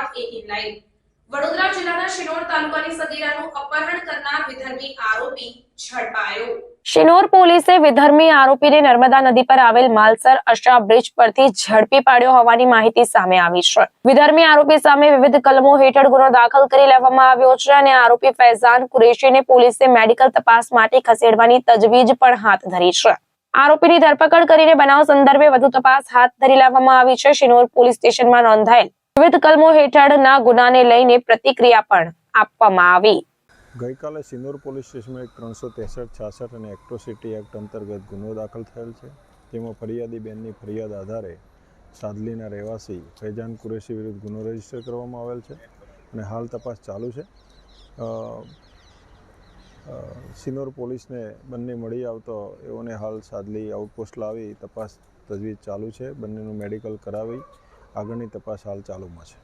Live Vadodara જિલ્લાના શિનોર તાલુકાની સગીરાનું અપહરણ કરનાર વિધર્મી આરોપી ઝડપાયો. શિનોર પોલીસે વિધર્મી આરોપીને નર્મદા નદી પર આવેલ માલસર અશા બ્રિજ પરથી ઝડપી પાડ્યો હોવાની માહિતી સામે આવી છે. વિધર્મી આરોપી સામે વિવિધ કલમો હેઠળ ગુનો દાખલ કરી લેવામાં આવ્યો છે અને આરોપી ફૈઝાન કુરેશીને પોલીસે મેડિકલ તપાસ માટે ખસેડવાની તજવીજ પણ હાથ ધરી છે. આરોપીની ધરપકડ કરીને બનાવ સંદર્ભે વધુ તપાસ હાથ ધરી લેવામાં આવી છે. શિનોર પોલીસ સ્ટેશનમાં નોંધાયેલ વિવિધ કલમો હેઠળના ગુનાને લઈને પ્રતિક્રિયા પણ આપવામાં આવી. ગઈકાલે સિનોર પોલીસ સ્ટેશનમાં એક ત્રણસો ત્રેસઠ, છાસઠ અને એક્ટ્રોસિટી એક્ટ અંતર્ગત ગુનો દાખલ થયેલ છે. જેમાં ફરિયાદી બેનની ફરિયાદ આધારે સાદલીના રહેવાસી ફૈજાન કુરેશી વિરુદ્ધ ગુનો રજિસ્ટર કરવામાં આવેલ છે અને હાલ તપાસ ચાલુ છે. સિનોર પોલીસને બંને મળી આવતો એઓને હાલ સાદલી આઉટપોસ્ટ લાવી તપાસ તજવીજ ચાલુ છે. બંનેનું મેડિકલ કરાવી આગળની તપાસ હાલ ચાલુમાં છે.